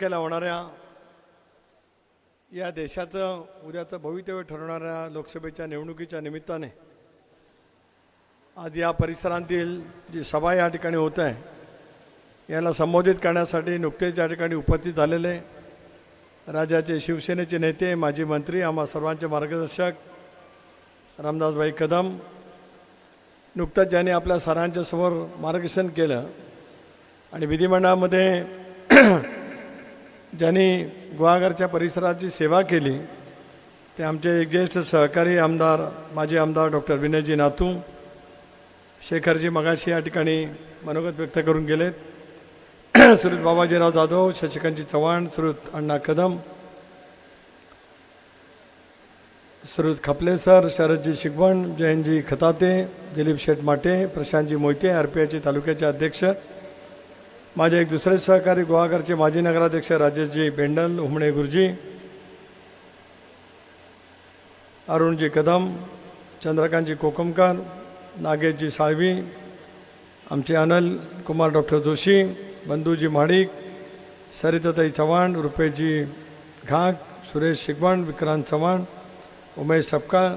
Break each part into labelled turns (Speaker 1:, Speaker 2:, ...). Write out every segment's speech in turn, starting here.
Speaker 1: केला होणाऱ्या या देशाचं उद्याचं भवितव्य ठरवणाऱ्या लोकसभेच्या निवडणुकीच्या निमित्ताने आज या परिसरांतील जी सभा या ठिकाणी होत आहे याला संबोधित करण्यासाठी नुकतेच या ठिकाणी उपस्थित झालेले राज्याचे शिवसेनेचे नेते माजी मंत्री आम्हा सर्वांचे मार्गदर्शक रामदासभाई कदम नुकतंच ज्यांनी आपल्या सरांच्या समोर मार्गदर्शन केलं आणि विधिमंडळामध्ये ज्यांनी गुहागरच्या परिसराची सेवा केली ते आमचे एक ज्येष्ठ सहकारी आमदार माजी आमदार डॉक्टर विनयजी नातू शेखरजी मगाशी या ठिकाणी मनोगत व्यक्त करून गेलेत. सुरेश बाबाजीराव जाधव शशिकांतजी चव्हाण सुरेश अण्णा कदम सुरेश खपले सर शरदजी शिगवण जयंतजी खताते दिलीप शेठ माटे प्रशांतजी मोहिते आरपीआयचे तालुक्याचे अध्यक्ष माझे एक दुसरे सहकारी गुहागरचे माजी नगराध्यक्ष राजेशजी बेंडल हुमणे गुरुजी अरुणजी कदम चंद्रकांतजी कोकमकर नागेशजी साळवी आमचे अनल कुमार डॉक्टर जोशी बंधूजी महाडिक सरिताताई चव्हाण रुपेशजी घाक सुरेश शिगवण विक्रांत चव्हाण उमेश सपकाळ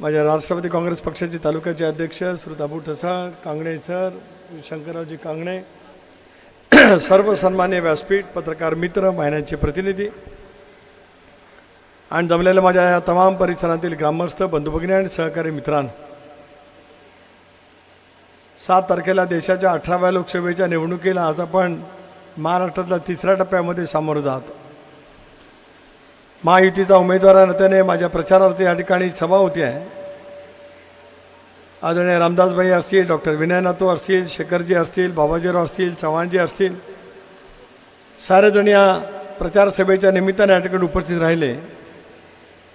Speaker 1: माझ्या राष्ट्रवादी काँग्रेस पक्षाचे तालुक्याचे अध्यक्ष श्रुताबू ठसाळ कांगणे सर शंकररावजी कांगणे सर्व सन्मान्य व्यासपीठ पत्रकार मित्र महिन्यांचे प्रतिनिधी आणि जमलेल्या माझ्या या तमाम परिसरातील ग्रामस्थ बंधुभगिनी आणि सहकारी मित्रांनो सात तारखेला देशाच्या अठराव्या लोकसभेच्या निवडणुकीला आज आपण महाराष्ट्रातल्या तिसऱ्या टप्प्यामध्ये सामोरं जातो. महायुतीचा उमेदवार नात्याने माझ्या प्रचारार्थ या ठिकाणी सभा होती आहे. आदरणीय रामदासभाई असतील डॉक्टर विनयनाथू असतील शेखरजी असतील बाबाजीराव असतील चव्हाणजी असतील सारेजण या प्रचार सभेच्या निमित्ताने या ठिकाणी उपस्थित राहिले.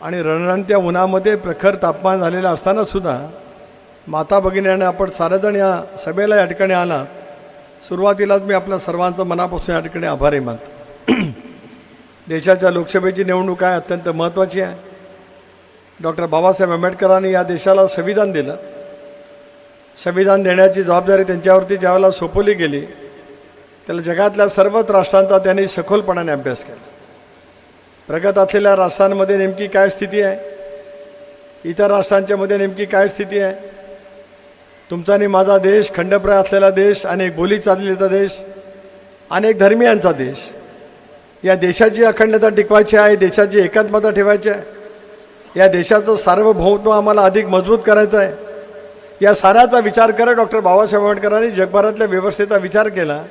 Speaker 1: आणि रणरणत्या उन्हामध्ये प्रखर तापमान झालेलं असतानासुद्धा माता भगिनीने आपण सारेजण या सभेला या ठिकाणी आलात. सुरुवातीलाच मी आपल्या सर्वांचं मनापासून या ठिकाणी आभारी मानतो. देशाच्या लोकसभेची निवडणूक आहे अत्यंत महत्त्वाची आहे. डॉक्टर बाबासाहेब आंबेडकरांनी या देशाला संविधान दिलं. संविधान देण्याची जबाबदारी त्यांच्यावरती ज्यावेळेला सोपवली गेली त्याला जगातल्या सर्वच राष्ट्रांचा त्यांनी सखोलपणाने अभ्यास केला. प्रगत असलेल्या राष्ट्रांमध्ये नेमकी काय स्थिती आहे? इतर राष्ट्रांच्यामध्ये नेमकी काय स्थिती आहे? तुमचा आणि माझा देश खंडप्राय असलेला देश अनेक बोली चाललेला देश अनेक धर्मियांचा देश या देशाची अखंडता टिकवायची आहे देशाची एकात्मता ठेवायची आहे या देशाचं सार्वभौमत्व आम्हाला अधिक मजबूत करायचं आहे. या साऱ्याचा विचार करत डॉक्टर बाबासाहेब आंबेडकरांनी जगभरातल्या व्यवस्थेचा विचार केला.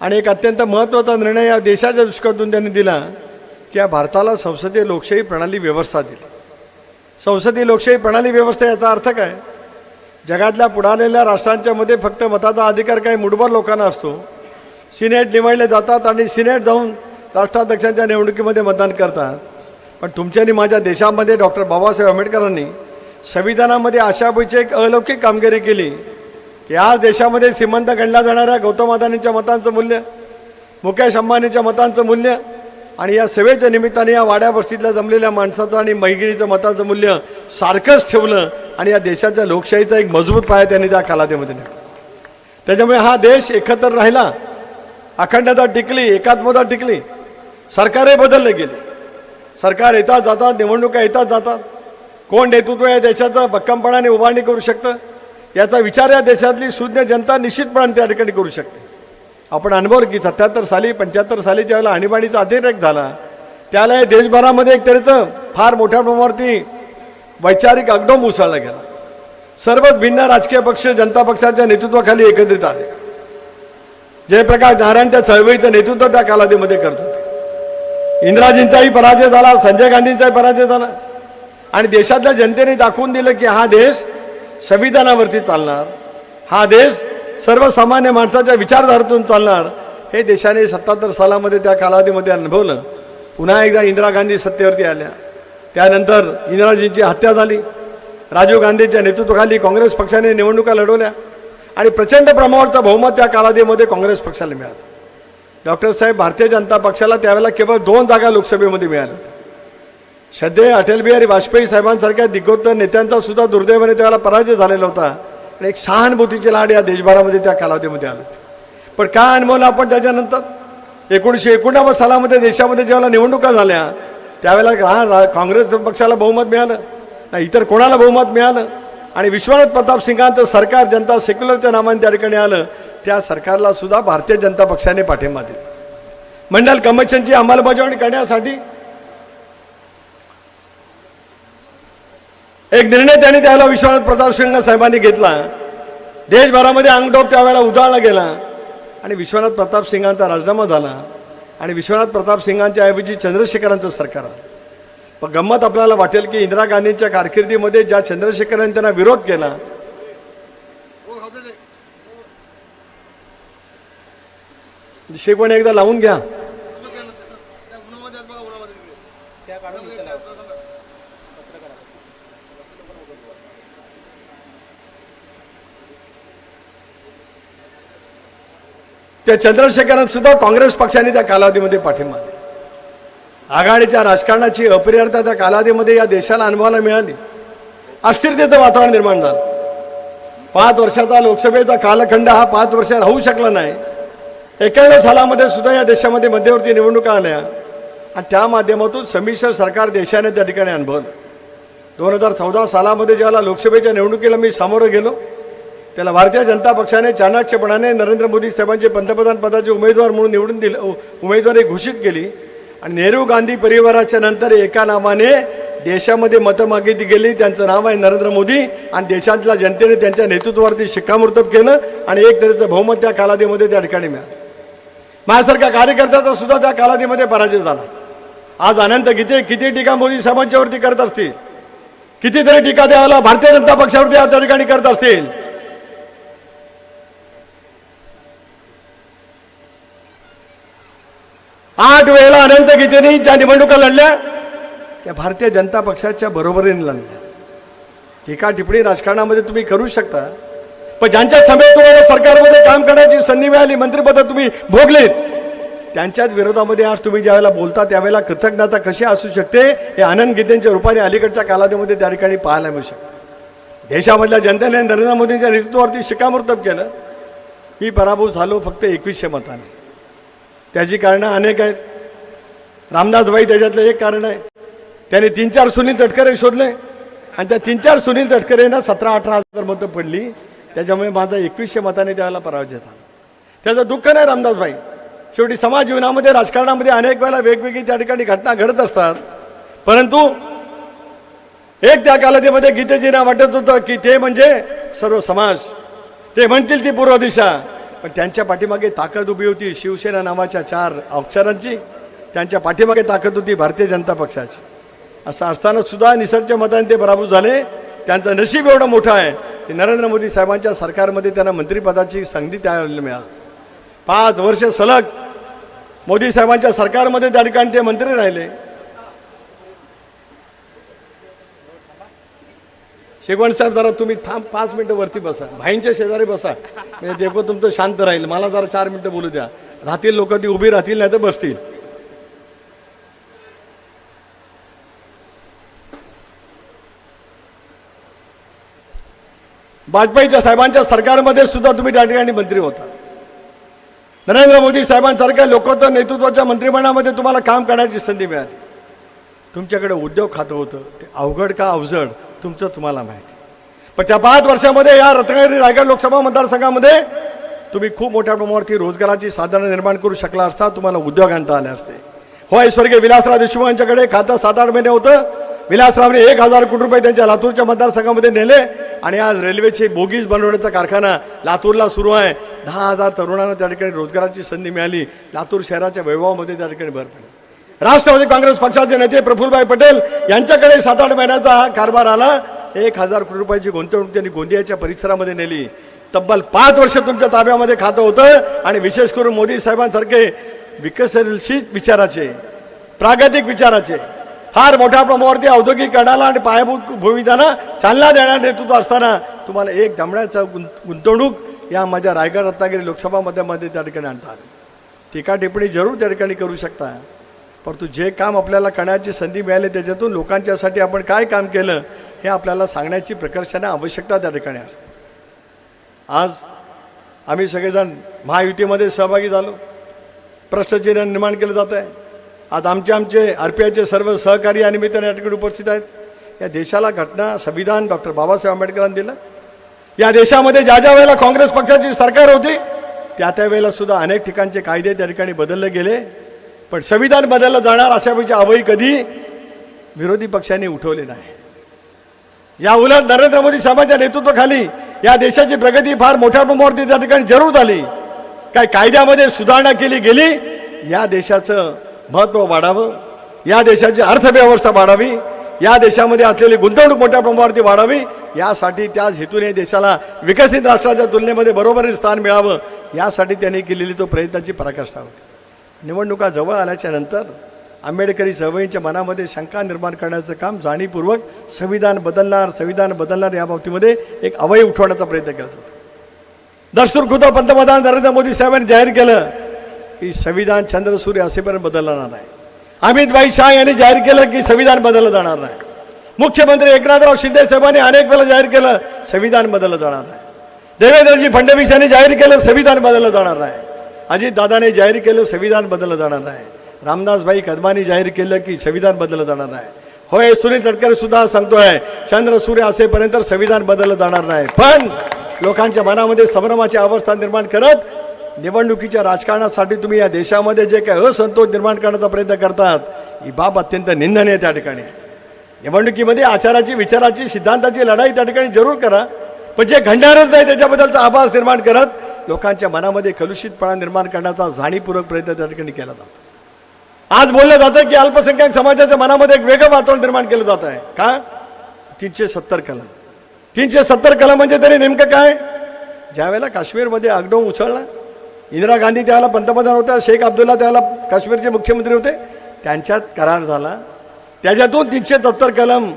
Speaker 1: आणि एक अत्यंत महत्त्वाचा निर्णय या देशाच्या दृष्टीकोनातून त्यांनी दिला की या भारताला संसदीय लोकशाही प्रणाली व्यवस्था दिली. संसदीय लोकशाही प्रणाली व्यवस्था याचा अर्थ काय? जगातल्या पुढारलेल्या राष्ट्रांच्या मध्ये फक्त मताचा अधिकार काही मुठभर लोकांना असतो. सिनेट निवडले जातात आणि सिनेट जाऊन राष्ट्राध्यक्षांच्या निवडणुकीमध्ये मतदान करतात. पण तुमच्या आणि माझ्या देशामध्ये डॉक्टर बाबासाहेब आंबेडकरांनी संविधानामध्ये अशापैकी एक अलौकिक कामगिरी केली की आज देशामध्ये श्रीमंत गणल्या जाणाऱ्या गौतम अदानींच्या मतांचं मूल्य मुकेश अंबानीच्या मतांचं मूल्य आणि या सेवेच्या निमित्ताने या वाड्या वस्तीतल्या जमलेल्या माणसाचं आणि मैगिरीचं मताचं मूल्य सारखंच ठेवलं आणि या देशाच्या लोकशाहीचा एक मजबूत पाया त्यांनी त्या कालावधीमध्ये त्याच्यामुळे हा देश एकत्र राहिला अखंडता टिकली एकात्मता टिकली सरकारही बदलले गेले. सरकार येतात जातात निवडणुका येतात जातात. कोण नेतृत्व या देशाचं? भक्कमपणाने उभारणी करू शकतं? याचा विचार या देशातली शून्य जनता निश्चितपणाने त्या ठिकाणी करू शकते. आपण अनुभवलं की सत्याहत्तर साली पंच्याहत्तर साली ज्यावेळेला आणीबाणीचा अतिरेक झाला त्याला या देशभरामध्ये एक तऱ्हेचं फार मोठ्या प्रमाणावरती वैचारिक अगदम उसळला गेला. सर्वच भिन्न राजकीय पक्ष जनता पक्षाच्या नेतृत्वाखाली एकत्रित आले. जयप्रकाश नारायणच्या चळवळीचं नेतृत्व त्या कालावधीमध्ये करत होते. इंदिराजींचाही पराजय झाला संजय गांधींचाही पराजय झाला. आणि देशातल्या जनतेने दाखवून दिलं की हा देश संविधानावरती चालणार. हा देश सर्वसामान्य माणसाच्या विचारधारेतून चालणार. हे देशाने सत्ताहत्तर सालामध्ये त्या कालावधीमध्ये अनुभवलं. पुन्हा एकदा इंदिरा गांधी सत्तेवरती आल्या. त्यानंतर इंदिराजींची हत्या झाली. राजीव गांधींच्या नेतृत्वाखाली काँग्रेस पक्षाने निवडणुका लढवल्या. आणि प्रचंड प्रमाणावरचं बहुमत त्या कालावधीमध्ये काँग्रेस पक्षाला मिळालं. डॉक्टर साहेब भारतीय जनता पक्षाला त्यावेळेला केवळ दोन जागा लोकसभेमध्ये मिळाल्या होत्या सध्या अटल बिहारी वाजपेयी साहेबांसारख्या दिग्गोत्तर नेत्यांचा सुद्धा दुर्दैवाने त्यावेळेला पराजय झालेला होता. आणि एक सहानुभूतीची लाड या देशभरामध्ये त्या कालावधीमध्ये आलं पण काय अनुभवलं आपण त्याच्यानंतर? एकोणीसशे एकोणनव्वद सालामध्ये देशामध्ये जेव्हा निवडणुका झाल्या त्यावेळेला हा रा- काँग्रेस पक्षाला बहुमत मिळालं ना इतर कोणाला बहुमत मिळालं? आणि विश्वनाथ प्रताप सिंगांचं सरकार जनता सेक्युलरच्या नावाने त्या ठिकाणी आलं त्या सरकारला सुद्धा भारतीय जनता पक्षाने पाठिंबा दिला. मंडल कमिशनची अंमलबजावणी करण्यासाठी एक निर्णय त्यांनी त्यावेळेला विश्वनाथ प्रताप सिंग साहेबांनी घेतला. देशभरामध्ये अंगडोप त्यावेळेला उजाळला गेला. आणि विश्वनाथ प्रताप सिंगांचा राजीनामा झाला. आणि विश्वनाथ प्रताप सिंगांच्या ऐवजी चंद्रशेखरांचं सरकार आलं. पण गंमत आपल्याला वाटेल की इंदिरा गांधींच्या कारकिर्दीमध्ये ज्या चंद्रशेखरांनी त्यांना विरोध केला शेकवण एकदा लावून घ्या. त्या चंद्रशेखरांना सुद्धा काँग्रेस पक्षाने त्या कालावधीमध्ये पाठिंबा दिला. आघाडीच्या राजकारणाची अपरिहार्यता त्या कालावधीमध्ये या देशाला अनुभवायला मिळाली. अस्थिरतेचं वातावरण निर्माण झालं. पाच वर्षाचा लोकसभेचा कालखंड हा पाच वर्ष राहू शकला नाही. एक्याण्णव सालामध्ये सुद्धा या देशामध्ये मध्यवर्ती निवडणुका आल्या. आणि त्या माध्यमातून संमिश्र सरकार देशाने त्या ठिकाणी अनुभवलं. दोन हजार चौदा सालामध्ये ज्याला लोकसभेच्या निवडणुकीला मी सामोरं गेलो त्याला भारतीय जनता पक्षाने चाणाक्षपणाने नरेंद्र मोदी साहेबांचे पंतप्रधान पदाचे उमेदवार म्हणून निवडून दिलं उमेदवारी घोषित केली. आणि नेहरू गांधी परिवाराच्या नंतर एका नावाने देशामध्ये मतं मागितली गेली. त्यांचं नाव आहे नरेंद्र मोदी. आणि देशातल्या जनतेने त्यांच्या नेतृत्वावरती शिक्कामोर्तब केलं. आणि एक तऱ्हेचं बहुमत त्या कालावधीमध्ये त्या ठिकाणी मिळालं. माझ्यासारख्या कार्यकर्त्याचा सुद्धा त्या कालावधीमध्ये पराजय झाला. आज अनंत गीते किती टीका मोदी साहेबांच्यावरती करत असतील? कितीतरी टीका द्यावाला भारतीय जनता पक्षावरती आज त्या ठिकाणी करत असतील? आठ वेळेला अनंत गीतेने ज्या निवडणुका लढल्या त्या भारतीय जनता पक्षाच्या बरोबरीने लढल्या. टीका टिप्पणी राजकारणामध्ये तुम्ही करू शकता पण ज्यांच्या समेत तुम्हाला सरकारमध्ये काम करण्याची संधी मिळाली मंत्रिपद तुम्ही भोगलीत त्यांच्याच विरोधामध्ये आज तुम्ही ज्यावेळेला बोलता त्यावेळेला कृतज्ञता कशी असू शकते हे आनंद गीतेंच्या रूपाने अलीकडच्या कालावधीमध्ये त्या ठिकाणी पाहायला मिळू शकतं. देशामधल्या जनतेने नरेंद्र मोदींच्या नेतृत्वावरती शिक्कामोर्तब केलं. मी पराभूत झालो फक्त एकवीसशे मताने. त्याची कारणं अनेक आहेत. रामदासबाई त्याच्यातलं एक कारण आहे. त्याने तीन चार सुनील तटकरे शोधले. आणि त्या तीन चार सुनील तटकरेंना सतरा अठरा हजार मतं पडली. त्याच्यामुळे माझा एकवीसशे मताने त्याला पराजय झाला. त्याचं दुःख नाही रामदासबाई शेवटी समाज जीवनामध्ये राजकारणामध्ये अनेक वेळेला वेगवेगळी त्या ठिकाणी घटना घडत असतात. परंतु एक त्या कालावधीमध्ये गीतेजींना वाटत होतं की ते म्हणजे सर्व समाज. ते म्हणतील ती पूर्व दिशा. पण त्यांच्या पाठीमागे ताकद उभी होती शिवसेना नावाच्या चार अक्षरांची त्यांच्या पाठीमागे ताकद होती भारतीय जनता पक्षाची. असं असताना सुद्धा निसर्गच्या मताने ते पराभूत झाले. त्यांचं नशीब एवढं मोठं आहे की नरेंद्र मोदी साहेबांच्या सरकारमध्ये त्यांना मंत्रिपदाची संधी त्यावेळेला मिळाली पाच वर्ष सलग मोदी साहेबांच्या सरकारमध्ये त्या ठिकाणी ते मंत्री राहिले. शेगवण साहेब जरा तुम्ही थांब पाच मिनटं वरती बसा. भाईंच्या शेजारी बसा. म्हणजे देखो तुमचं शांत राहील. मला जरा चार मिनटं बोलू द्या. राहतील लोक ती उभी राहतील नाही तर बसतील. वाजपेयीच्या साहेबांच्या सरकारमध्ये सुद्धा तुम्ही त्या ठिकाणी मंत्री होता. नरेंद्र मोदी साहेबांसारख्या लोकोत्तर नेतृत्वाच्या मंत्रिमंडळामध्ये तुम्हाला काम करण्याची संधी मिळाली. तुमच्याकडे उद्योग खातं होतं. ते अवघड का अवजड? तुमचं तुम्हाला माहिती. पण त्या पाच वर्षामध्ये या रत्नागिरी रायगड लोकसभा मतदारसंघामध्ये तुम्ही खूप मोठ्या प्रमाणावरती रोजगाराची साधनं निर्माण करू शकला असता तुम्हाला उद्योग आणता आले असते. होय स्वर्गीय विलासराव देशमुख यांच्याकडे खातं सात आठ महिने होतं. विलासरावने एक हजार कोटी रुपये त्यांच्या लातूरच्या मतदारसंघामध्ये नेले आणि आज रेल्वेचे बोगीज बनवण्याचा कारखाना लातूरला सुरू आहे. दहा हजार तरुणांना त्या ठिकाणी रोजगाराची संधी मिळाली. लातूर शहराच्या वैभवामध्ये त्या ठिकाणी भर पडली. राष्ट्रवादी काँग्रेस पक्षाचे नेते प्रफुल्लभाई पटेल यांच्याकडे सात आठ महिन्याचा हा कारभार आला. एक हजार कोटी रुपयाची गुंतवणूक त्यांनी गोंदियाच्या परिसरामध्ये नेली. तब्बल पाच वर्ष तुमच्या ताब्यामध्ये खातं होतं आणि विशेष करून मोदी साहेबांसारखे विकसनशील विचाराचे प्रागतिक विचाराचे. फार मोठ्या प्रमाणावरती औद्योगिकरणाला आणि पायाभूत भूमिकांना चालना देणारं नेतृत्व असताना तुम्हाला एक दमण्याचा गुंत गुंतवणूक या माझ्या रायगड रत्नागिरी लोकसभा मध्ये त्या ठिकाणी आणतात. टीका टिप्पणी जरूर त्या ठिकाणी करू शकता. परंतु जे काम आपल्याला करण्याची संधी मिळाली त्याच्यातून लोकांच्यासाठी आपण काय काम केलं हे आपल्याला सांगण्याची प्रकर्षाने आवश्यकता त्या ठिकाणी असते. आज आम्ही सगळेजण महायुतीमध्ये सहभागी झालो. प्रश्नचिन्ह निर्माण केलं जात आहे. आज आमचे आमचे आर पी आयचे सर्व सहकारी या निमित्ताने या ठिकाणी उपस्थित आहेत. या देशाला घटना संविधान डॉक्टर बाबासाहेब आंबेडकरांनी दिलं. या देशामध्ये ज्या ज्या वेळेला काँग्रेस पक्षाची सरकार होती त्या त्या वेळेला सुद्धा अनेक ठिकाणचे कायदे त्या ठिकाणी बदलले गेले. पण संविधान बदललं जाणार अशापैकी अवई कधी विरोधी पक्षांनी उठवले नाही. या उलट नरेंद्र मोदी साहेबांच्या नेतृत्वाखाली या देशाची प्रगती फार मोठ्या प्रमाणावरती त्या ठिकाणी जरूर झाली. काय कायद्यामध्ये सुधारणा केली गेली या देशाचं महत्त्व वाढावं या देशाची अर्थव्यवस्था वाढावी या देशामध्ये असलेली गुंतवणूक मोठ्या प्रमाणावरती वाढावी यासाठी त्याच हेतूने देशाला विकसित राष्ट्राच्या तुलनेमध्ये बरोबरीने स्थान मिळावं यासाठी त्यांनी केलेली तो प्रयत्नाची पराकाष्ठा होती. निवडणुका जवळ आल्याच्यानंतर आंबेडकरी चळवळींच्या मनामध्ये शंका निर्माण करण्याचं काम जाणीवपूर्वक संविधान बदलणार संविधान बदलणार या बाबतीमध्ये एक अवय उठवण्याचा प्रयत्न केला जातो. दस्तूर खुद्द पंतप्रधान नरेंद्र मोदी साहेबांनी जाहीर केलं की संविधान चंद्रसूर्य असेपर्यंत बदलणार नाही. अमित भाई शाह यांनी जाहीर केलं की संविधान बदललं जाणार नाही. मुख्यमंत्री एकनाथराव शिंदे साहेबांनी अनेक वेळा जाहीर केलं संविधान बदललं जाणार नाही. देवेंद्रजी फडणवीस यांनी जाहीर केलं संविधान बदललं जाणार नाही. अजितदादाने जाहीर केलं संविधान बदललं जाणार नाही. रामदासभाई कदमानी जाहीर केलं की संविधान बदललं जाणार नाही. होय सुनील तटकरे सुद्धा सांगतोय चंद्र सूर्य असेपर्यंत संविधान बदललं जाणार नाही. पण लोकांच्या मनामध्ये संभ्रमाची अवस्था निर्माण करत निवडणुकीच्या राजकारणासाठी तुम्ही या देशामध्ये जे काही असंतोष निर्माण करण्याचा प्रयत्न करतात ही बाब अत्यंत निंदनीय आहे त्या ठिकाणी. निवडणुकीमध्ये आचाराची विचाराची सिद्धांताची लढाई त्या ठिकाणी जरूर करा पण जे घडणारच नाही त्याच्याबद्दलचा आभास निर्माण करत लोकांच्या मनामध्ये कलुषितपणा निर्माण करण्याचा जाणीवपूर्वक प्रयत्न त्या ठिकाणी केला जातो. आज बोललं जातं की अल्पसंख्याक समाजाच्या मनामध्ये एक वेगळं वातावरण निर्माण केलं जात आहे. का? तीनशे सत्तर कलम. तीनशे सत्तर कलम म्हणजे तरी नेमकं काय? ज्यावेळेला काश्मीरमध्ये आगडोम उसळला इंदिरा गांधी त्यावेळेला पंतप्रधान होत्या शेख अब्दुल्ला त्यावेळेला काश्मीरचे मुख्यमंत्री होते त्यांच्यात करार झाला. त्याच्यातून तीनशे सत्तर कलम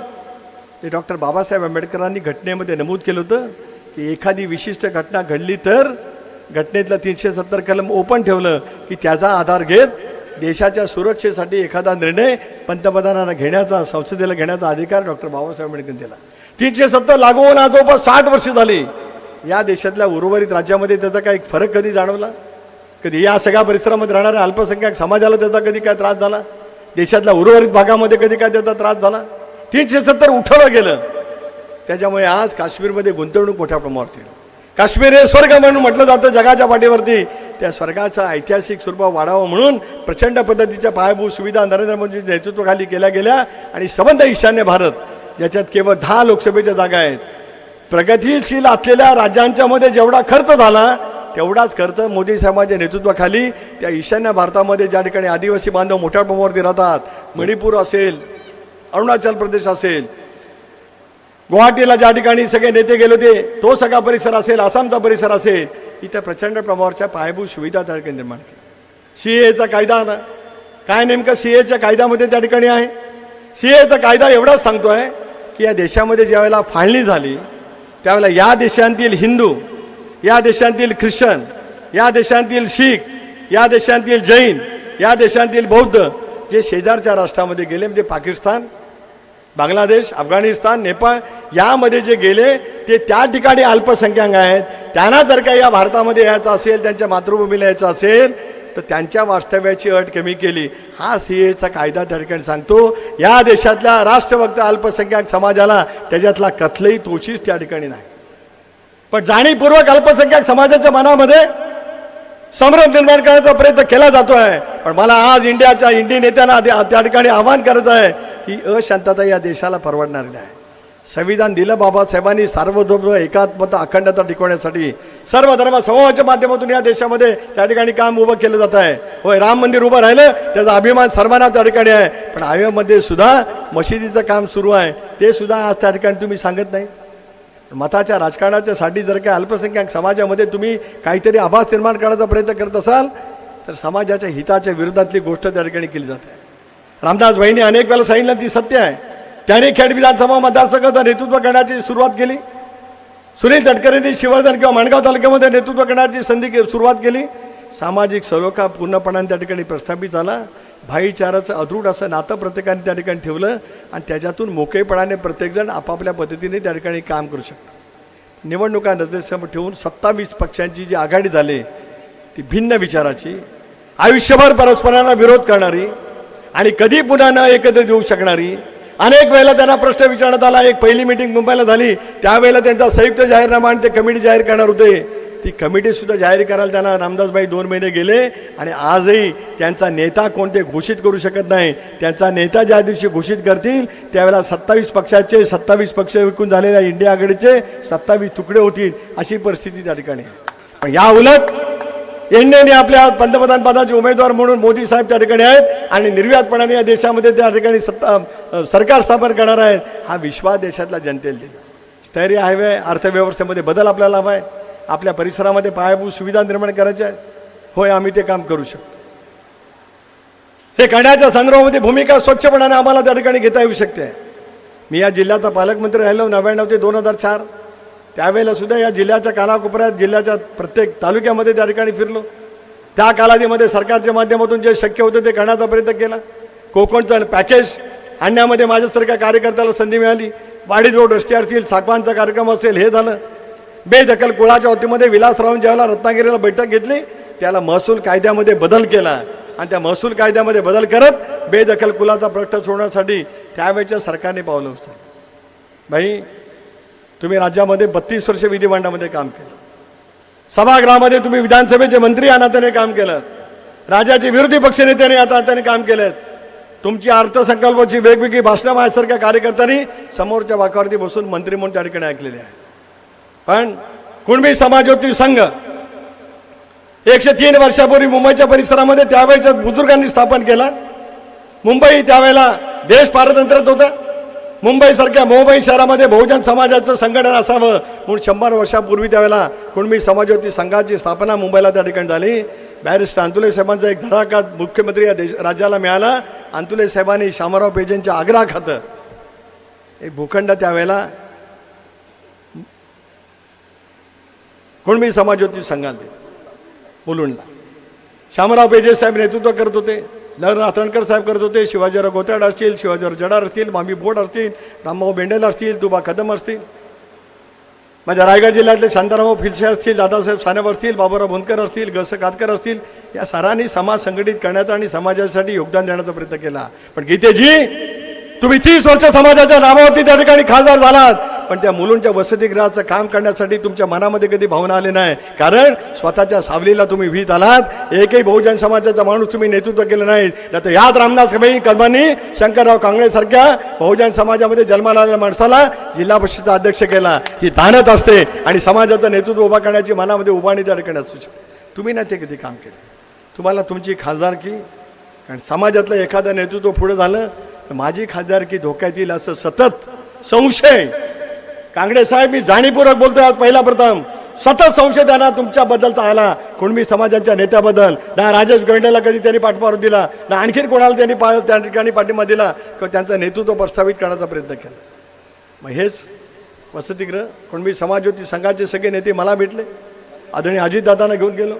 Speaker 1: ते डॉक्टर बाबासाहेब आंबेडकरांनी घटनेमध्ये नमूद केलं होतं की एखादी विशिष्ट घटना घडली तर घटनेतलं तीनशे सत्तर कलम ओपन ठेवलं की त्याचा आधार घेत देशाच्या सुरक्षेसाठी एखादा निर्णय पंतप्रधानांना घेण्याचा संसदेला घेण्याचा अधिकार डॉक्टर बाबासाहेब आंबेडकर दिला. तीनशे सत्तर लागू होऊन आजोबा साठ वर्ष झाली. या देशातल्या उर्वरित राज्यामध्ये त्याचा काही फरक कधी जाणवला? कधी या सगळ्या परिसरामध्ये राहणाऱ्या अल्पसंख्याक समाजाला त्याचा कधी काय त्रास झाला? देशातल्या उर्वरित भागामध्ये कधी काय त्याचा त्रास झाला? तीनशे सत्तर उठवलं गेलं. त्याच्यामुळे आज काश्मीरमध्ये गुंतवणूक मोठ्या प्रमाणावर काश्मीर हे स्वर्ग म्हणून म्हटलं जातं जगाच्या पाठीवरती. त्या स्वर्गाचं ऐतिहासिक स्वरूप वाढावं म्हणून प्रचंड पद्धतीच्या पायाभूत सुविधा नरेंद्र मोदी नेतृत्वाखाली केल्या गेल्या आणि सबंध ईशान्य भारत ज्याच्यात केवळ दहा लोकसभेच्या जागा आहेत. प्रगतीशील असलेल्या राज्यांच्या मध्ये जेवढा खर्च झाला तेवढाच खर्च मोदी साहेबांच्या नेतृत्वाखाली त्या ईशान्य भारतामध्ये ज्या ठिकाणी आदिवासी बांधव मोठ्या प्रमाणावरती राहतात मणिपूर असेल अरुणाचल प्रदेश असेल गुवाहाटीला ज्या ठिकाणी सगळे नेते गेले होते तो सगळा परिसर असेल आसामचा परिसर असेल इथं प्रचंड प्रमाणावरच्या पायाभूत सुविधा त्या ठिकाणी निर्माण केली सी एचा कायदा ना काय नेमकं सी एच्या कायद्यामध्ये त्या ठिकाणी आहे? सी एचा कायदा एवढाच सांगतोय की या देशामध्ये ज्यावेळेला फाळणी झाली त्यावेळेला या देशांतील हिंदू या देशांतील ख्रिश्चन या देशांतील शीख या देशांतील जैन या देशांतील बौद्ध जे शेजारच्या राष्ट्रामध्ये गेले म्हणजे पाकिस्तान बांगलादेश अफगाणिस्तान नेपाळ यामध्ये जे गेले ते त्या ठिकाणी अल्पसंख्याक आहेत. त्यांना जर का या भारतामध्ये यायचं असेल त्यांच्या मातृभूमीला यायचं असेल तर त्यांच्या वास्तव्याची अट कमी केली. हा सी एचा कायदा त्या ठिकाणी सांगतो या देशातल्या राष्ट्रभक्त अल्पसंख्याक समाजाला त्याच्यातला कथलही तोचीच त्या ठिकाणी नाही. पण जाणीवपूर्वक अल्पसंख्याक समाजाच्या मनामध्ये संभ्रम निर्माण करण्याचा प्रयत्न केला जातो आहे पण मला आज इंडियाच्या इंडियन नेत्यांना त्या त्या ठिकाणी आवाहन करायचं आहे ही अशांतता या देशाला परवडणार नाही. संविधान दिलं बाबासाहेबांनी सार्वभौम एकात्मता अखंडता टिकवण्यासाठी. सर्व धर्म समूहाच्या माध्यमातून या देशामध्ये त्या ठिकाणी काम उभं केलं जात आहे. होय राम मंदिर उभं राहिलं त्याचा अभिमान सर्वांना त्या ठिकाणी आहे. पण आयोमध्ये सुद्धा मशिदीचं काम सुरू आहे. ते सुद्धा आज त्या ठिकाणी तुम्ही सांगत नाही. मताच्या राजकारणाच्या साठी जर काही अल्पसंख्याक समाजामध्ये तुम्ही काहीतरी आभास निर्माण करण्याचा प्रयत्न करत असाल तर समाजाच्या हिताच्या विरोधातली गोष्ट त्या ठिकाणी केली जाते. रामदास भाईंनी अनेक वेळा सांगितलं ती सत्य आहे. त्याने खेड विधानसभा मतदारसंघाचं नेतृत्व करण्याची सुरुवात केली. सुनील तटकरेंनी शिवर्धन किंवा माणगाव तालुक्यामध्ये नेतृत्व करण्याची संधी के- सुरुवात केली. सामाजिक सलोखा पूर्णपणाने त्या ठिकाणी प्रस्थापित झाला. भाईचाराचं अदृढ असं नातं प्रत्येकाने त्या ठिकाणी ठेवलं आणि त्याच्यातून मोकळेपणाने प्रत्येकजण आपापल्या पद्धतीने त्या ठिकाणी काम करू शकतो. निवडणुका नजरेसमोर ठेवून सत्तावीस पक्षांची जी आघाडी झाली ती भिन्न विचाराची आयुष्यभर परस्परांना विरोध करणारी आणि कधी पुन्हा न एकत्र येऊ शकणारी? अनेक वेळेला त्यांना प्रश्न विचारण्यात आला. एक पहिली मिटिंग मुंबईला झाली. त्यावेळेला त्यांचा संयुक्त जाहीरनामा आणि ते कमिटी जाहीर करणार होते. ती कमिटी सुद्धा जाहीर करायला त्यांना रामदासबाई दोन महिने गेले आणि आजही त्यांचा नेता कोणते घोषित करू शकत नाही. त्यांचा नेता ज्या दिवशी घोषित करतील त्यावेळेला सत्तावीस पक्षाचे सत्तावीस पक्ष विकून झालेल्या इंडिया आघाडीचे सत्तावीस तुकडे होतील अशी परिस्थिती त्या ठिकाणी पण या उलट एनडीएने आपल्या पंतप्रधान पदाचे उमेदवार म्हणून मोदी साहेब त्या ठिकाणी आहेत आणि निर्व्यातपणाने या देशामध्ये त्या ठिकाणी सत्ता सरकार स्थापन करणार आहेत. हा विश्वास देशातल्या जनतेला दिला. स्थैर्य हायवे अर्थव्यवस्थेमध्ये बदल आपल्याला हवा आहे. आपल्या परिसरामध्ये पायाभूत सुविधा निर्माण करायच्या आहेत. होय आम्ही ते काम करू शकतो. हे करण्याच्या संदर्भामध्ये भूमिका स्वच्छपणाने आम्हाला त्या ठिकाणी घेता येऊ शकते. मी या जिल्ह्याचा पालकमंत्री राहिलो नव्याण्णव ते दोन हजार चार. त्यावेळेला सुद्धा या जिल्ह्याच्या कानाकोपऱ्यात जिल्ह्याच्या प्रत्येक तालुक्यामध्ये त्या ठिकाणी फिरलो. त्या कालावधीमध्ये सरकारच्या माध्यमातून जे शक्य होतं ते करण्याचा प्रयत्न केला. कोकणचं पॅकेज आणण्यामध्ये माझ्यासारख्या कार्यकर्त्याला संधी मिळाली. वाडी रोड रस्ते असतील साखवांचा कार्यक्रम असेल हे झालं. बेदखल कुळाच्या वतीमध्ये विलासरावून ज्यावेळेला रत्नागिरीला बैठक घेतली. त्याला महसूल कायद्यामध्ये बदल केला. आणि त्या महसूल कायद्यामध्ये बदल करत बेदखल कुलाचा प्रश्न सोडण्यासाठी त्यावेळच्या सरकारने पावलं उचललं. भाई तुम्ही राज्यामध्ये बत्तीस वर्ष विधिमंडळामध्ये काम केलं. सभागृहामध्ये तुम्ही विधानसभेचे मंत्री या नात्याने काम केलं. राज्याचे विरोधी पक्षनेत्याने आता नात्याने काम केलं तुमची अर्थसंकल्पाची वेगवेगळी भाषणं माझ्यासारख्या कार्यकर्त्यांनी समोरच्या वाकावरती बसून मंत्री म्हणून त्या ठिकाणी ऐकलेले आहे. पण कुणबी समाजोती संघ एकशे तीन वर्षापूर्वी मुंबईच्या परिसरामध्ये त्यावेळेच्या बुजुर्गांनी स्थापन केला. मुंबई त्यावेळेला देश पारतंत्र्यात होता. मुंबईसारख्या मुंबई शहरामध्ये बहुजन समाजाचं संघटन असावं म्हणून शंभर वर्षापूर्वी त्यावेळेला कुणबी समाजवादी संघाची स्थापना मुंबईला त्या ठिकाणी झाली. बॅरिस्टर अंतुले साहेबांचा एक धडाका मुख्यमंत्री या देश राज्याला मिळाला. अंतुले साहेबांनी शामराव पेजेंच्या आग्रा खातं एक भूखंड त्यावेळेला कुणबी समाजवादी संघाला दिला मुलुंडला शामराव पेजे साहेब नेतृत्व करत होते. लहर रातणकर साहेब करत होते शिवाजीराव गोताड असतील शिवाजीराव जडार असतील मामी बोड असतील रामभाऊ बेंडेल असतील तुबा कदम असतील. माझ्या रायगड जिल्ह्यातले शांताराम फिलसे असतील दादासाहेब सानेब असतील बाबूराव भोनकर असतील गस कातकर असतील या सरांनी समाज संघटित करण्याचा आणि समाजासाठी योगदान देण्याचा प्रयत्न केला. पण गीतेजी तुम्ही तीस वर्ष समाजाच्या नावावरती त्या ठिकाणी खासदार झालात. पण त्या मुलूंच्या वसतिगृहाचं काम करण्यासाठी तुमच्या मनामध्ये कधी भावना आली नाही? कारण स्वतःच्या सावलीला तुम्ही भीत आलात. एकही बहुजन समाजाचा माणूस तुम्ही नेतृत्व केलं नाही. तर याद रामदास भाई कदमांनी शंकरराव कांगळेसारख्या बहुजन समाजामध्ये जन्माला आलेल्या माणसाला जिल्हा परिषदेचा अध्यक्ष केला. ही दानत असते आणि समाजाचं नेतृत्व उभा करण्याची मनामध्ये उभारणी त्या ठिकाणी असू शकते. तुम्ही नाही ते कधी काम केलं. तुम्हाला तुमची खासदारकी कारण समाजातलं एखादं नेतृत्व पुढे झालं तर माझी खासदारकी धोक्यात येईल असं सतत संशय कांगडे साहेब मी जाणीवपूर्वक बोलतोय आज पहिला प्रथम. सतत संशय त्यांना तुमच्याबद्दलचा आला. कुणबी समाजाच्या नेत्याबद्दल? ना राजेश गोंडेला कधी त्यांनी पाठपुरावा दिला? ना आणखीन कोणाला त्यांनी पा त्या ठिकाणी पाठिंबा दिला? किंवा त्यांचं नेतृत्व प्रस्थापित करण्याचा प्रयत्न केला? मग हेच वसतिगृह कुणबी समाजवती संघाचे सगळे नेते मला भेटले. आदरणीय अजितदादांना घेऊन गेलो.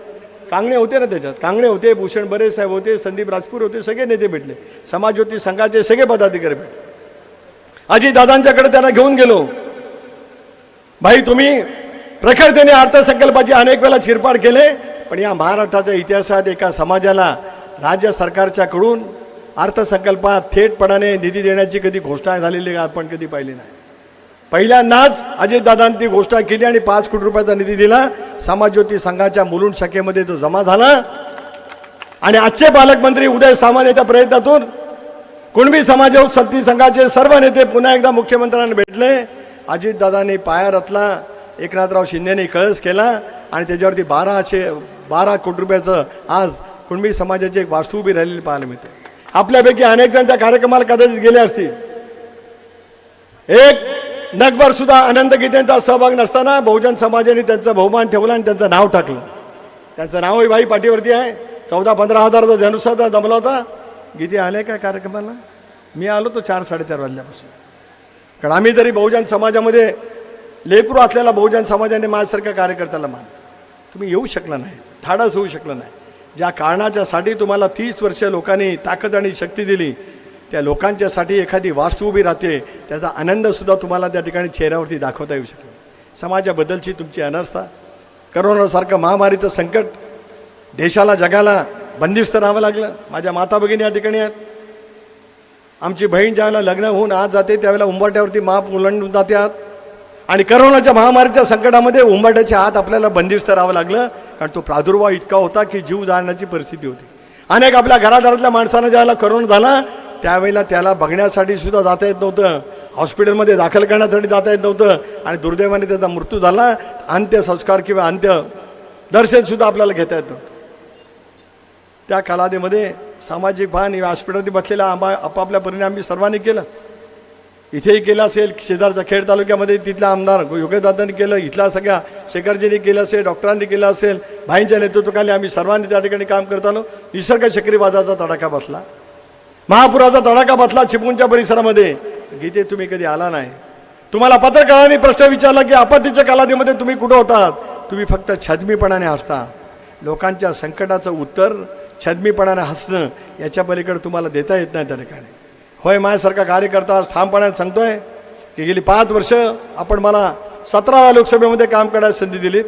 Speaker 1: कांगणे होते ना त्याच्यात. कांगणे होते भूषण बरे साहेब होते संदीप राजपूर होते सगळे नेते भेटले. समाजज्योती संघाचे सगळे पदाधिकारी भेटले. अजितदादांच्याकडे त्यांना घेऊन गेलो. भाई तुम्ही प्रखरतेने अर्थसंकल्पाची अनेक वेळा चिरपाड केले पण या महाराष्ट्राच्या इतिहासात एका समाजाला राज्य सरकारच्याकडून अर्थसंकल्पात थेटपणाने निधी देण्याची कधी घोषणा झालेली आपण कधी पाहिली नाही. पहिल्यांदाच अजितदादांनी ती घोषणा केली आणि पाच कोटी रुपयाचा निधी दिला. समाजज्योती संघाच्या मुलुंड शाखेमध्ये तो जमा झाला. आणि आजचे पालकमंत्री उदय सामंत याच्या प्रयत्नातून कुणबी समाज शक्ती संघाचे सर्व नेते पुन्हा एकदा मुख्यमंत्र्यांना भेटले. अजितदादांनी पाया रचला एकनाथराव शिंदेने कळस केला आणि त्याच्यावरती बाराशे बारा कोटी रुपयाचं आज कुणबी समाजाची एक वास्तू उभी राहिलेली पाहायला मिळते. आपल्यापैकी अनेक जण त्या कार्यक्रमाला कदाचित गेले असतील. एक नगभर सुद्धा आनंद गीतेंचा सहभाग नसताना बहुजन समाजाने त्यांचं बहुमान ठेवलं आणि त्यांचं नाव टाकलं. त्यांचं नावही बाई पाठीवरती आहे. चौदा पंधरा हजाराचा जनसुद्धा जमला होता. गीते आले काय कार्यक्रमाला? मी आलो तो चार साडेचार वाजल्यापासून. कारण आम्ही जरी बहुजन समाजामध्ये लेकरू असलेला बहुजन समाजाने माझ्यासारख्या कार्यकर्त्याला मान तुम्ही येऊ शकला नाही धाडस होऊ शकलं नाही. ज्या कारणाच्यासाठी तुम्हाला तीस वर्ष लोकांनी ताकद आणि शक्ती दिली त्या लोकांच्यासाठी एखादी वास्तू उभी राहते त्याचा आनंदसुद्धा तुम्हाला त्या ठिकाणी चेहऱ्यावरती दाखवता येऊ शकेल समाजाबद्दलची तुमची अनर्था करोनासारखं महामारीचं संकट देशाला जगाला बंदिस्त राहावं लागलं. माझ्या माता भगिनी या ठिकाणी आहेत. आमची बहीण ज्यावेळेला लग्न होऊन आज जाते त्यावेळेला उंबाट्यावरती माप उलंडून जाते आणि करोनाच्या महामारीच्या संकटामध्ये उंबाट्याच्या हात आपल्याला बंदिस्त राहावं लागलं कारण तो प्रादुर्भाव इतका होता की जीव जाळण्याची परिस्थिती होती. अनेक आपल्या घरादारातल्या माणसांना ज्यावेळेला करोना झाला त्यावेळेला त्याला बघण्यासाठी सुद्धा जाता येत नव्हतं. हॉस्पिटलमध्ये दाखल करण्यासाठी जाता येत नव्हतं. आणि दुर्दैवाने त्याचा मृत्यू झाला. अंत्यसंस्कार किंवा अंत्य दर्शनसुद्धा आपल्याला घेता येत नव्हतं. त्या कालावधीमध्ये सामाजिक भान या हॉस्पिटलमध्ये बसलेला आंबा आपापल्या परिणाम आम्ही सर्वांनी केलं. इथेही केलं असेल शेजारच्या खेड तालुक्यामध्ये तिथला आमदार योगेशदादांनी केलं इथला सगळ्या शेखरजींनी केलं असेल डॉक्टरांनी केलं असेल भाईंच्या नेतृत्वाखाली आम्ही सर्वांनी त्या ठिकाणी काम करत आलो. निसर्ग चक्रीवादाचा तडाखा बसला. महापुराचा तडाखा बसला चिपळूणच्या परिसरामध्ये. गीते तुम्ही कधी आला नाही? तुम्हाला पत्रकारांनी प्रश्न विचारला की आपत्तीच्या कालावधीमध्ये तुम्ही कुठं होतात? तुम्ही फक्त छदमीपणाने हसता. लोकांच्या संकटाचं उत्तर छदमीपणाने हसणं याच्या पलीकडे तुम्हाला देता येत नाही त्या ठिकाणी होय माझ्यासारखा कार्यकर्ता ठामपणाने सांगतोय की गेली पाच वर्ष आपण मला सतराव्या लोकसभेमध्ये काम करायला संधी दिलीत.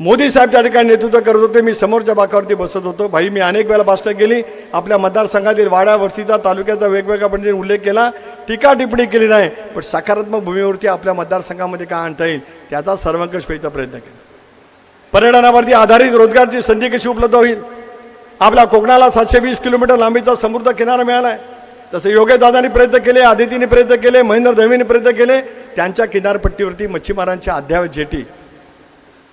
Speaker 1: मोदी साहेब त्या ठिकाणी नेतृत्व करत होते मी समोरच्या बाकावरती बसत होतो. भाई मी अनेक वेळा भाषणं केली आपल्या मतदारसंघातील वाड्या वस्तीचा तालुक्याचा वेगवेगळ्या पद्धतीने उल्लेख केला. टीका टिप्पणी केली नाही पण सकारात्मक भूमीवरती आपल्या मतदारसंघामध्ये काय आणता येईल त्याचा सर्वंकष व्हायचा प्रयत्न केला. पर्यटनावरती आधारित रोजगारची संधी कशी उपलब्ध होईल? आपल्या कोकणाला सातशे वीस किलोमीटर लांबीचा समुद्र किनारा मिळाला आहे तसं योगेश दादांनी प्रयत्न केले आदितीने प्रयत्न केले महेंद्र दवेने प्रयत्न केले. त्यांच्या किनारपट्टीवरती मच्छीमारांच्या अद्यावत जेटी.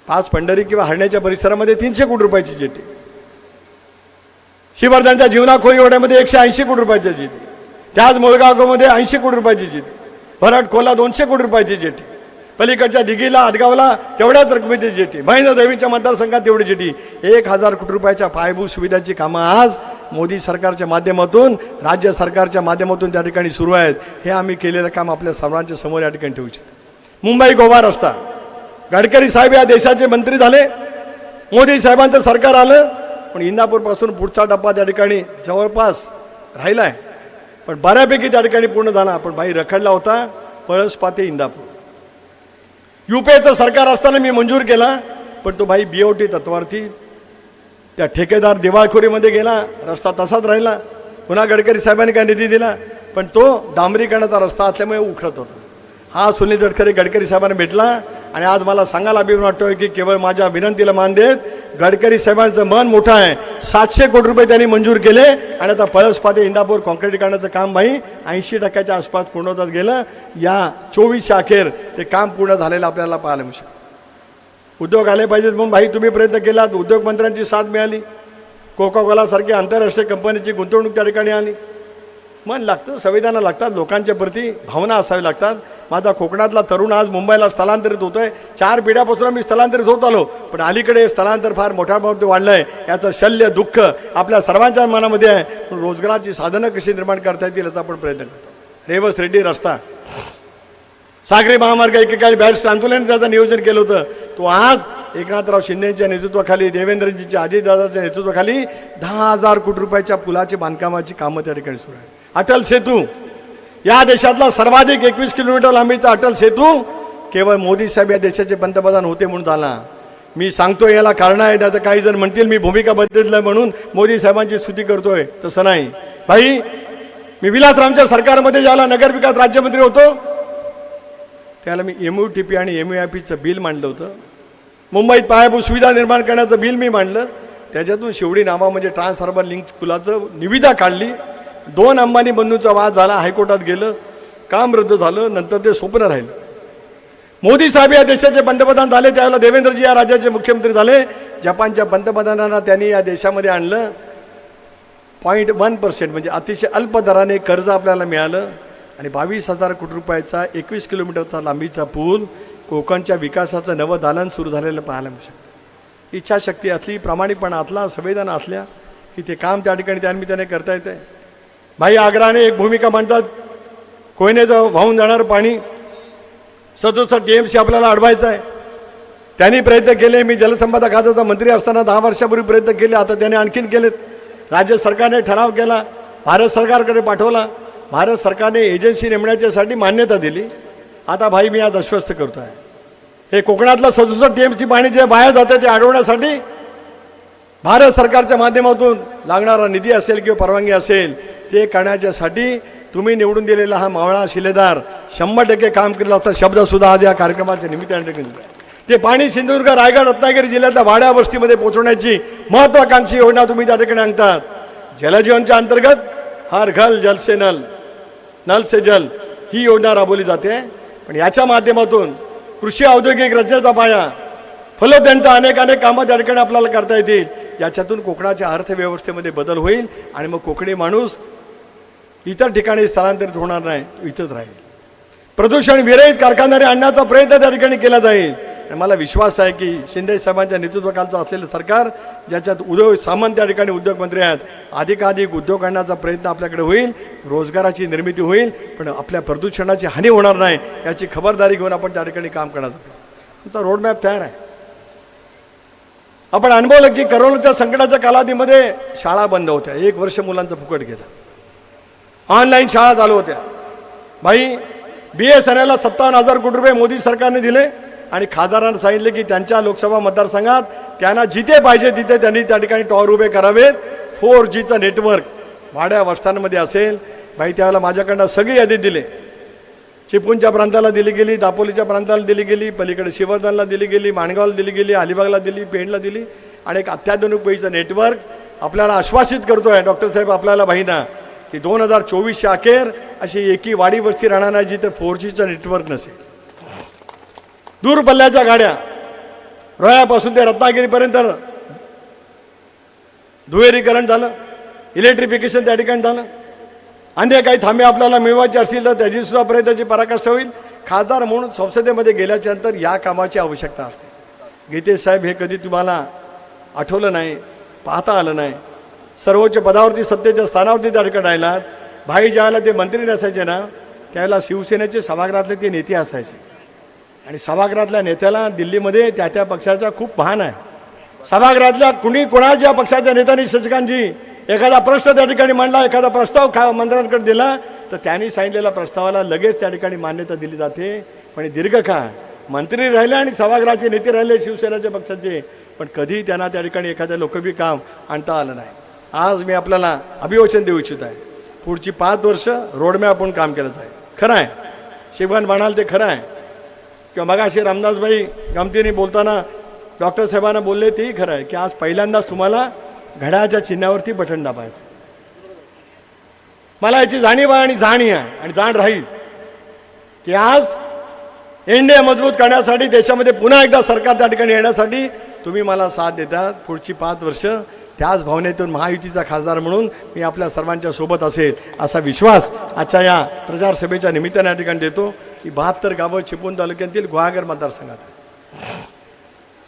Speaker 1: पाच पंढरी किंवा हरण्याच्या परिसरामध्ये तीनशे कोटी रुपयाची जेटी. शिवर्धनच्या जीवनाखोरी ओढ्यामध्ये एकशे ऐंशी कोटी रुपयाची जेटी. त्याच मुळगावमध्ये ऐंशी कोटी रुपयाची जेटी. भरट खोला दोनशे कोटी रुपयाची जेटी. पलीकडच्या दिघीला आदगावला तेवढ्याच रकमेची जेटी. महेंद्र देवींच्या मतदारसंघात तेवढी जेटी. एक हजार कोटी रुपयाच्या पायाभूत सुविधाची कामं आज मोदी सरकारच्या माध्यमातून राज्य सरकारच्या माध्यमातून त्या ठिकाणी सुरू आहेत. हे आम्ही केलेलं काम आपल्या सर्वांच्या समोर या ठिकाणी ठेवू इच्छितो. मुंबई गोवा रस्ता. गडकरी साहेब या देशाचे मंत्री झाले. मोदी साहेबांचं सरकार आलं. पण इंदापूरपासून पुढचा टप्पा त्या ठिकाणी जवळपास राहिला आहे पण बऱ्यापैकी त्या ठिकाणी पूर्ण झाला. पण भाई रखडला होता. पळसपाते इंदापूर. युपीएचं सरकार असताना मी मंजूर केला पण तो भाई बीओटी तत्वार्थी त्या ठेकेदार दिवाळखोरीमध्ये गेला रस्ता तसाच राहिला. पुन्हा गडकरी साहेबांनी काय निधी दिला पण तो डांबरीकरणाचा रस्ता असल्यामुळे उखडत होता. हा सुनील तटकरे गडकरी साहेबांना भेटला आणि आज मला सांगायला अभिमान वाटतोय की केवळ माझ्या विनंतीला मान देत गडकरी साहेबांचं मन मोठं आहे. सातशे कोटी रुपये त्यांनी मंजूर केले आणि आता पळसपाते इंदापूर कॉन्क्रीटीकरणाचं काम भाई ऐंशी टक्क्याच्या आसपास पूर्ण होतात गेलं. या चोवीसच्या अखेर ते काम पूर्ण झालेलं आपल्याला पाहायला मिळू शकतं. उद्योग आले पाहिजेत म्हणून भाई तुम्ही प्रयत्न केलात. उद्योगमंत्र्यांची साथ मिळाली. कोका कोलासारखी आंतरराष्ट्रीय कंपनीची गुंतवणूक त्या ठिकाणी आली. मन लागतं संविधानं लागतात लोकांच्या प्रती भावना असावी लागतात. माझा कोकणातला तरुण आज मुंबईला स्थलांतरित होतोय. चार पिढ्यापासून मी स्थलांतरित होत आलो पण अलीकडे स्थलांतर फार मोठ्या प्रमाणात वाढलं आहे याचं शल्य दुःख आपल्या सर्वांच्या मनामध्ये आहे. पण रोजगाराची साधनं कशी निर्माण करता येतील याचा आपण प्रयत्न करतो. रेवस रेड्डी रस्ता. सागरी महामार्ग एकेकाळी बॅरिस्ट आंदोलन त्याचं नियोजन केलं होतं. तो आज एकनाथराव शिंदेच्या नेतृत्वाखाली देवेंद्रजीच्या अजितदादाच्या नेतृत्वाखाली दहा हजार कोटी रुपयाच्या पुलाचे बांधकामाची कामं त्या ठिकाणी सुरू आहे अटल सेतू. या देशातला सर्वाधिक एकवीस किलोमीटर लांबीचा अटल सेतू केवळ मोदी साहेब या देशाचे पंतप्रधान होते म्हणून झाला. मी सांगतोय याला कारण आहे त्याचं काही जण म्हणतील मी भूमिका बदललं म्हणून मोदी साहेबांची स्तुती करतोय. तसं नाही. भाई मी विलासरामच्या सरकारमध्ये ज्याला नगरविकास राज्यमंत्री होतो त्याला मी एम यू टी पी आणि एम यू आय पीचं बिल मांडलं होतं. मुंबईत पायाभूत सुविधा निर्माण करण्याचं बिल मी मांडलं. त्याच्यातून शेवडी नावा म्हणजे ट्रान्सफॉर्मर लिंक पुलाचं निविदा काढली. दोन अंबानी बंधूचा वाद झाला हायकोर्टात गेलं काम रद्द झालं नंतर ते स्वप्न राहिलं. मोदी साहेब या देशाचे पंतप्रधान झाले त्यावेळेला देवेंद्रजी या राज्याचे मुख्यमंत्री झाले. जपानच्या पंतप्रधानांना त्यांनी या देशामध्ये आणलं. पॉईंट वन पर्सेंट म्हणजे अतिशय अल्प दराने कर्ज आपल्याला मिळालं. आणि बावीस हजार कोटी रुपयाचा एकवीस किलोमीटरचा लांबीचा पूल कोकणच्या विकासाचं नवं दालन सुरू झालेलं पाहायला मिळू शकतं. इच्छाशक्ती असली प्रामाणिकपणा असला संवेदना असल्या की ते काम त्या ठिकाणी त्यानिमित्ताने करता येते भाई आग्राने एक भूमिका मांडतात. कोयनेचं वाहून जाणारं पाणी. सदुसष्ट टी एम सी आपल्याला अडवायचं आहे. त्यांनी प्रयत्न केले मी जलसंपदा खात्याचा मंत्री असताना दहा वर्षापूर्वी प्रयत्न केले आता त्याने आणखीन केलेत. राज्य सरकारने ठराव केला भारत सरकारकडे पाठवला. भारत सरकारने एजन्सी नेमण्याच्यासाठी मान्यता दिली. आता भाई मी आज अस्वस्थ करतो आहे हे कोकणातलं सदुसष्ट टी एम सी पाणी जे बाहेर जातं ते अडवण्यासाठी भारत सरकारच्या माध्यमातून लागणारा निधी असेल किंवा परवानगी असेल ते करण्याच्यासाठी तुम्ही निवडून दिलेला हा मावळा शिलेदार शंभर टक्के काम करेल असता शब्दसुद्धा आज या कार्यक्रमाच्या निमित्ताने दिला. ते पाणी सिंधुदुर्ग रायगड रत्नागिरी जिल्ह्यातल्या वाड्या वस्तीमध्ये पोहोचवण्याची महत्वाकांक्षी योजना तुम्ही त्या ठिकाणी आणतात. जलजीवनच्या अंतर्गत हर घल जल से नल नल से जल ही योजना राबवली जाते. पण याच्या माध्यमातून कृषी औद्योगिक रचनेचा पाया फलोद्यांचा अनेक अनेक कामं त्या ठिकाणी आपल्याला करता येतील. याच्यातून कोकणाच्या अर्थव्यवस्थेमध्ये बदल होईल आणि मग कोकणी माणूस इतर ठिकाणी स्थलांतरित होणार नाही इथंच राहील. प्रदूषण विरहित कारखान्याने आणण्याचा प्रयत्न त्या ठिकाणी केला जाईल. आणि मला विश्वास आहे की शिंदे साहेबांच्या नेतृत्वाखालचं असलेलं सरकार ज्याच्यात उद्योग सामंत त्या ठिकाणी उद्योगमंत्री आहेत अधिकाधिक उद्योग आणण्याचा प्रयत्न आपल्याकडे होईल रोजगाराची निर्मिती होईल पण आपल्या प्रदूषणाची हानी होणार नाही याची खबरदारी घेऊन आपण त्या ठिकाणी काम करणार आहोत. तुमचा रोडमॅप तयार आहे. आपण अनुभवलं की करोनाच्या संकटाच्या कालावधीमध्ये शाळा बंद होत्या. एक वर्ष मुलांचा फुकट गेलं. ऑनलाईन शाळा चालू होत्या. भाई बी एस एन एलला सत्तावन्न हजार कोटी रुपये मोदी सरकारने दिले आणि खासदारांना सांगितले की त्यांच्या लोकसभा मतदारसंघात त्यांना जिथे पाहिजे तिथे त्यांनी त्या ठिकाणी टॉवर उभे करावेत. फोर जीचं नेटवर्क भाड्या वस्त्यांमध्ये असेल. भाई त्यावेळेला माझ्याकडनं सगळी यादी दिले. चिपळूणच्या प्रांताला दिली गेली दापोलीच्या प्रांताला दिली गेली पलीकडे शिवर्धनला दिली गेली माणगावला दिली गेली अलिबागला दिली पेणला दिली. आणि एक अत्याधुनिक पैचं नेटवर्क आपल्याला आश्वासित करतोय डॉक्टर साहेब आपल्याला भाईना. ती दोन हजार चोवीसच्या अखेर अशी एकी वाडी वस्ती राहणार नाही जिथे फोर जीचं नेटवर्क नसेल. दूर पल्ल्याच्या गाड्या. रोयापासून ते रत्नागिरीपर्यंत दुहेरीकरण झालं. इलेक्ट्रिफिकेशन त्या ठिकाणी झालं. अन्य काही थांबे आपल्याला मिळवायचे असतील तर त्याची सुद्धा प्रयत्नाची पराकाष्ठा होईल. खासदार म्हणून संसदेमध्ये गेल्याच्यानंतर या कामाची आवश्यकता असते. गीतेश साहेब हे कधी तुम्हाला आठवलं नाही पाहता आलं नाही. सर्वोच्च पदावरती सत्तेच्या स्थानावरती त्या ठिकाणी राहिलात. भाई ज्यावेळेला ते मंत्री नसायचे ना त्यावेळेला शिवसेनेचे सभागृहातले ते नेते असायचे. आणि सभागृहातल्या नेत्याला दिल्लीमध्ये त्या त्या पक्षाचा खूप भान आहे. सभागृहातल्या कुणी कोणाच्या पक्षाच्या नेत्यांनी शशिकांतजी एखादा प्रश्न त्या ठिकाणी मांडला एखादा प्रस्ताव खा मंत्र्यांकडे दिला तर त्यांनी सांगितलेल्या प्रस्तावाला लगेच त्या ठिकाणी मान्यता दिली जाते. पण दीर्घकाळ मंत्री राहिले आणि सभागृहाचे नेते राहिले शिवसेनेच्या पक्षाचे पण कधीही त्यांना त्या ठिकाणी एखाद्या लोकबी काम आणता आलं नाही. आज मी आपल्याला अभिवचन देऊ इच्छित आहे. पुढची पाच वर्ष रोडमॅप आपण काम केलं आहे. खरं आहे. शिवण म्हणाल ते खरं आहे. किंवा मगाशी रामदासबाई गमतीने बोलताना डॉक्टर साहेबांना बोलले तेही खरं आहे की आज पहिल्यांदाच तुम्हाला घड्याच्या चिन्हावरती बटन दाबायचं मला याची जाणीव आहे आणि जाणी आहे आणि जाण राहील की आज इंडिया मजबूत करण्यासाठी देशामध्ये पुन्हा एकदा सरकार त्या ठिकाणी येण्यासाठी तुम्ही मला साथ देतात. पुढची पाच वर्ष त्याच भावनेतून महायुतीचा खासदार म्हणून मी आपल्या सर्वांच्या सोबत असेल असा विश्वास आजच्या या प्रचारसभेच्या निमित्ताने या ठिकाणी देतो की बहात्तर गावं चिपळूण तालुक्यातील गुहागर मतदारसंघात आहे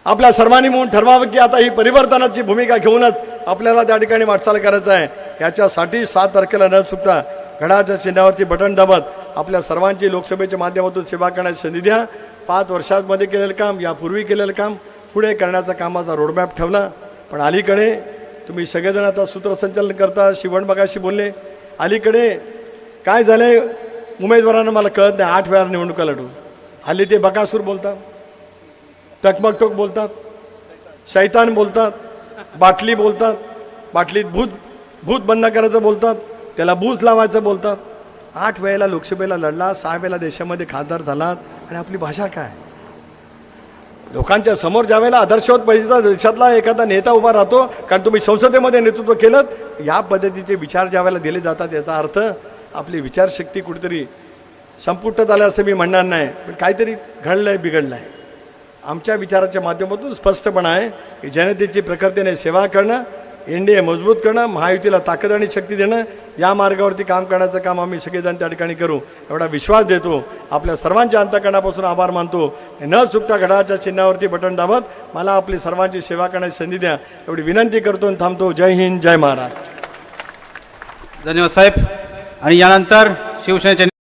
Speaker 1: आपल्या सर्वांनी म्हणून ठरवावं की आता ही परिवर्तनाची भूमिका घेऊनच आपल्याला त्या ठिकाणी वाटचाल करायचं आहे. याच्यासाठी सात तारखेला न चुकता घडाच्या चिन्हावरती बटन दाबत आपल्या सर्वांची लोकसभेच्या माध्यमातून सेवा करण्याची संधी द्या. पाच वर्षांमध्ये केलेलं काम यापूर्वी केलेलं काम पुढे करण्याचा कामाचा रोडमॅप ठेवला. पण अलीकडे तुम्ही सगळेजण आता सूत्रसंचालन करता शिवण बघाशी बोलले. अलीकडे काय झालं आहे उमेदवारांना मला कळत नाही आठ वेळा निवडणुका लढू. हल्ली ते बकासूर बोलतात टकमकटोक बोलतात शैतान बोलतात बाटली बोलतात बाटलीत भूत भूत बंद करायचं बोलतात त्याला भूज लावायचं बोलतात. आठ वेळेला लोकसभेला लढला सहा वेळेला देशामध्ये खासदार झालात आणि आपली भाषा काय? लोकांच्या समोर ज्या वेळेला आदर्शवत पाहिजे देशातला एखादा नेता उभा राहतो कारण तुम्ही संसदेमध्ये नेतृत्व केलं या पद्धतीचे विचार ज्या वेळेला दिले जातात याचा अर्थ आपली विचारशक्ती कुठेतरी संपुष्टात आलं असं मी म्हणणार नाही पण काहीतरी घडलं आहे बिघडलं आहे आमच्या विचाराच्या माध्यमातून स्पष्टपणा आहे की जनतेची प्रकृतीने सेवा करणं एनडीए मजबूत करणं महायुतीला ताकद आणि शक्ती देणं या मार्गावरती काम करण्याचं काम आम्ही सगळेजण त्या ठिकाणी करू. एवढा विश्वास देतो. आपल्या सर्वांच्या अंतकरणापासून आभार मानतो. न चुकता घडाच्या चिन्हावरती बटन दाबत मला आपली सर्वांची सेवा करण्याची संधी द्या. एवढी विनंती करतो आणि थांबतो. जय हिंद जय महाराज
Speaker 2: धन्यवाद साहेब. आणि यानंतर शिवसेनेचे